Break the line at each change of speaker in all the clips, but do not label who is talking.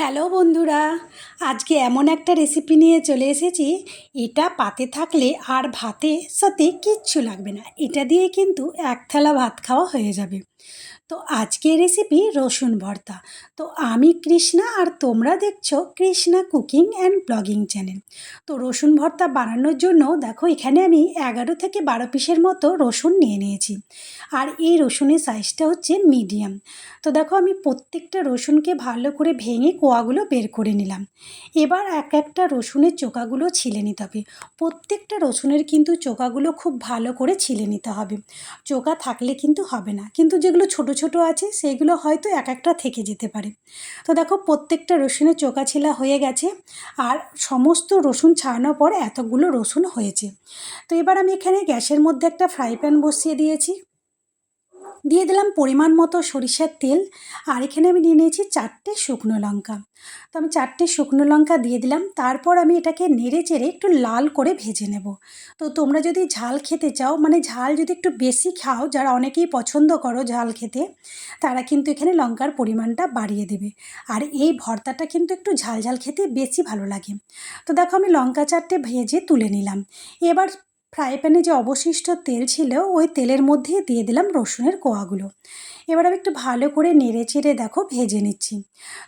Hello বন্ধুরা, আজকে এমন একটা রেসিপি নিয়ে চলে এসেছি। এটা পাতে থাকলে আর ভাতের সাথে কিচ্ছু লাগবে না। এটা দিয়ে কিন্তু এক থালা ভাত খাওয়া হয়ে যাবে। তো আজকের রেসিপি রসুন ভর্তা। তো আমি কৃষ্ণা আর তোমরা দেখছ Krishna cooking and blogging channel. তো রসুন ভর্তা বানানোর জন্য দেখো, এখানে আমি এগারো থেকে বারো পিসের মতো রসুন নিয়ে নিয়েছি। আর এই রসুনের সাইজটা হচ্ছে মিডিয়াম তো দেখো, আমি প্রত্যেকটা রসুনকে ভালো করে ভেঙে কোয়াগুলো বের করে নিলাম। এবার এক একটা রসুনের চোকাগুলো ছিলে নিতে হবে। প্রত্যেকটা রসুনের কিন্তু চোকাগুলো খুব ভালো করে ছিলে নিতে হবে। চোকা থাকলে কিন্তু হবে না। কিন্তু যেগুলো ছোট ছোট আছে সেগুলো হয়তো এক একটা থেকে যেতে পারে। তো দেখো, প্রত্যেকটা রসুনের চোকা ছিলা হয়ে গেছে আর সমস্ত রসুন ছাড়ানোর পর এতগুলো রসুন হয়েছে। তো এবার আমি এখানে গ্যাসের মধ্যে একটা ফ্রাই প্যান বসিয়ে দিয়েছি। দিয়ে দিলাম পরিমাণ মতো সরিষার তেল, আর এখানে আমি নিয়ে নিয়েছি চারটে শুকনো লঙ্কা। তো আমি চারটে শুকনো লঙ্কা দিয়ে দিলাম, তারপর আমি এটাকে নেড়ে চেড়ে একটু লাল করে ভেজে নেব। তো তোমরা যদি ঝাল খেতে চাও মানে ঝাল যদি একটু বেশি খাও, যারা অনেকেই পছন্দ করো ঝাল খেতে, তারা কিন্তু এখানে লঙ্কার পরিমাণটা বাড়িয়ে দেবে। আর এই ভর্তাটা কিন্তু একটু ঝাল ঝাল খেতে বেশি ভালো লাগে। তো দেখো আমি লঙ্কা চারটে ভেজে তুলে নিলাম। এবার ফ্রাই প্যানে যে অবশিষ্ট তেল ছিল ওই তেলের মধ্যে দিয়ে দিলাম রসুনের কোয়াগুলো। এবার আমি একটু ভালো করে নেড়ে চেড়ে দেখো ভেজে নিচ্ছি।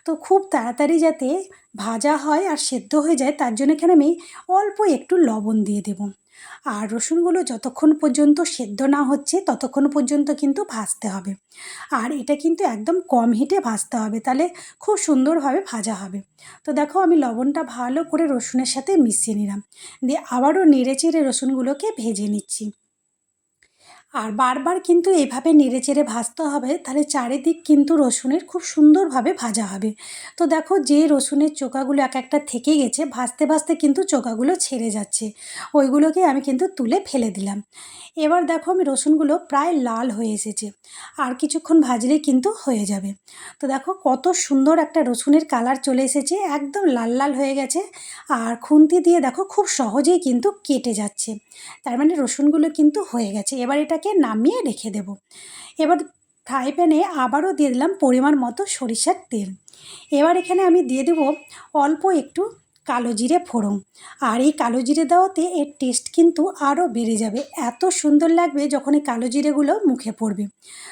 তো খুব তাড়াতাড়ি যাতে ভাজা হয় আর সেদ্ধ হয়ে যায় তার জন্য এখানে আমি অল্প একটু লবণ দিয়ে দেবো। আর রসুনগুলো যতক্ষণ পর্যন্ত সেদ্ধ না হচ্ছে ততক্ষণ পর্যন্ত কিন্তু ভাজতে হবে। আর এটা কিন্তু একদম কম হিটে ভাজতে হবে, তাহলে খুব সুন্দরভাবে ভাজা হবে। তো দেখো আমি লবণটা ভালো করে রসুনের সাথে মিশিয়ে নিলাম। দিয়ে আবারও নেড়ে চেড়ে রসুনগুলোকে ভেজে নিচ্ছি। আর বারবার কিন্তু এভাবে নেড়ে চেড়ে ভাজতে হবে, তাহলে চারিদিক কিন্তু রসুনের খুব সুন্দরভাবে ভাজা হবে। তো দেখো যে রসুনের চোকাগুলো এক একটা থেকে গেছে, ভাজতে ভাজতে কিন্তু চোকাগুলো ছেড়ে যাচ্ছে। ওইগুলোকে আমি কিন্তু তুলে ফেলে দিলাম। এবার দেখো আমি রসুনগুলো প্রায় লাল হয়ে এসেছে, আর কিছুক্ষণ ভাজলে কিন্তু হয়ে যাবে। তো দেখো কত সুন্দর একটা রসুনের কালার চলে এসেছে, একদম লাল লাল হয়ে গেছে, আর খুন্তি দিয়ে দেখো খুব সহজেই কিন্তু কেটে যাচ্ছে। তার মানে রসুনগুলো কিন্তু হয়ে গেছে। এবার এটাকে নামিয়ে রেখে দেব। এবার ফ্রাই প্যানে আবারও দিয়ে দিলাম পরিমাণ মতো সরিষার তেল। এবার এখানে আমি দিয়ে দেবো অল্প একটু কালো জিরে ফোড়ন। আর এই কালো জিরে দেওয়াতে এর টেস্ট কিন্তু আরও বেড়ে যাবে। এত সুন্দর লাগবে যখন এই কালো জিরেগুলো মুখে পড়বে।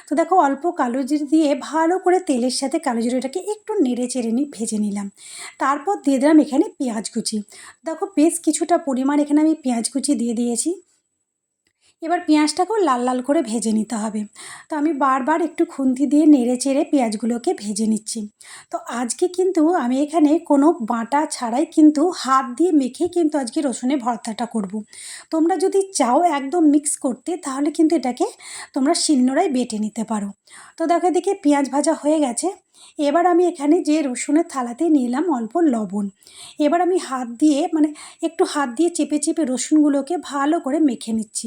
তো দেখো, অল্প কালো জিরে দিয়ে ভালো করে তেলের সাথে কালো জিরেটাকে একটু নেড়ে চেড়ে নিই ভেজে নিলাম। তারপর দিয়ে দিলাম এখানে পেঁয়াজ কুচি। দেখো, বেশ কিছুটা পরিমাণ এখানে আমি পেঁয়াজ কুচি দিয়ে দিয়েছি। এবার পেঁয়াজটাকেও লাল লাল করে ভেজে নিতে হবে। তো আমি বারবার একটু খুন্তি দিয়ে নেড়ে চেড়ে পেঁয়াজগুলোকে ভেজে নিচ্ছি। তো আজকে কিন্তু আমি এখানে কোনো বাটা ছাড়াই কিন্তু হাত দিয়ে মেখে কিন্তু আজকে রসুনের ভর্তাটা করব। তোমরা যদি চাও একদম মিক্স করতে, তাহলে কিন্তু এটাকে তোমরা শিলনোড়ায় বেটে নিতে পারো। তো দেখো দেখে পেঁয়াজ ভাজা হয়ে গেছে। এবার আমি এখানে যে রসুনের থালাতে নিলাম অল্প লবণ। এবার আমি হাত দিয়ে মানে একটু হাত দিয়ে চেপে চেপে রসুনগুলোকে ভালো করে মেখে নিচ্ছি।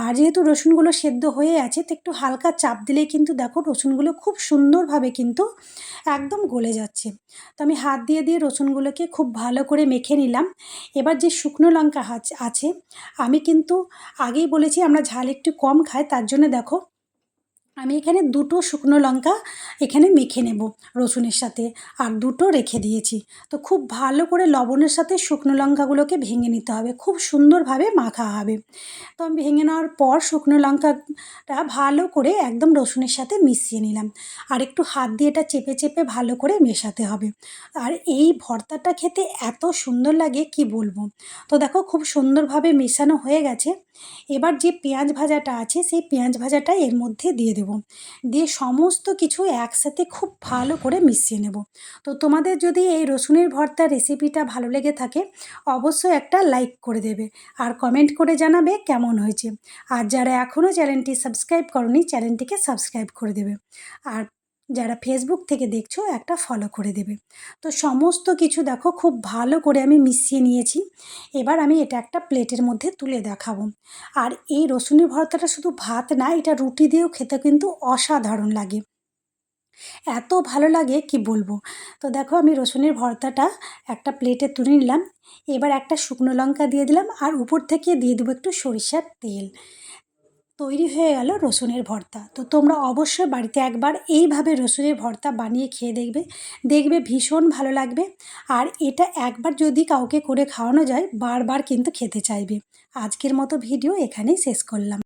আর যেহেতু রসুনগুলো সেদ্ধ হয়ে আছে, তো একটু হালকা চাপ দিলেই কিন্তু দেখো রসুনগুলো খুব সুন্দরভাবে কিন্তু একদম গলে যাচ্ছে। তো আমি হাত দিয়ে দিয়ে রসুনগুলোকে খুব ভালো করে মেখে নিলাম। এবার যে শুকনো লঙ্কা আছে, আমি কিন্তু আগেই বলেছি আমরা ঝাল একটু কম খাই, তার জন্য দেখো আমি এখানে দুটো শুকনো লঙ্কা এখানে মেখে নেব রসুনের সাথে আর দুটো রেখে দিয়েছি। তো খুব ভালো করে লবণের সাথে শুকনো লঙ্কাগুলোকে ভেঙে নিতে হবে, খুব সুন্দরভাবে মাখা হবে। তো আমি ভেঙে নেওয়ার পর শুকনো লঙ্কাটা ভালো করে একদম রসুনের সাথে মিশিয়ে নিলাম আর একটু হাত দিয়ে এটা চেপে চেপে ভালো করে মেশাতে হবে। আর এই ভর্তাটা খেতে এত সুন্দর লাগে, কি বলব? তো দেখো খুব সুন্দরভাবে মেশানো হয়ে গেছে। এবার যে পেঁয়াজ ভাজাটা আছে, সেই পেঁয়াজ ভাজাটা এর মধ্যে দিয়ে দেবো। দিয়ে সমস্ত কিছু একসাথে খুব ভালো করে মিশিয়ে নেব। তো তোমাদের যদি এই রসুনের ভর্তা রেসিপিটা ভালো লেগে থাকে, অবশ্যই একটা লাইক করে দেবে আর কমেন্ট করে জানাবে কেমন হয়েছে। আর যারা এখনও চ্যানেলটি সাবস্ক্রাইব করনি চ্যানেলটিকে সাবস্ক্রাইব করে দেবে। আর যারা ফেসবুক থেকে দেখছ একটা ফলো করে দেবে। তো সমস্ত কিছু দেখো খুব ভালো করে আমি মিশিয়ে নিয়েছি। এবার আমি এটা একটা প্লেটের মধ্যে তুলে দেখাবো। আর এই রসুনের ভর্তাটা শুধু ভাত না, এটা রুটি দিয়েও খেতে কিন্তু অসাধারণ লাগে। এত ভালো লাগে, কি বলব? তো দেখো আমি রসুনের ভর্তাটা একটা প্লেটে তুলে নিলাম। এবার একটা শুকনো লঙ্কা দিয়ে দিলাম আর উপর থেকে দিয়ে দেবো একটু সরিষার তেল। তৈরি হয়ে গেল রসুনের ভর্তা। তো তোমরা অবশ্যই বাড়িতে একবার এইভাবে রসুনের ভর্তা বানিয়ে খেয়ে দেখবে। দেখবে ভীষণ ভালো লাগবে। আর এটা একবার যদি কাউকে করে খাওয়ানো যায়, বারবার কিন্তু খেতে চাইবে। আজকের মতো ভিডিও এখানেই শেষ করলাম।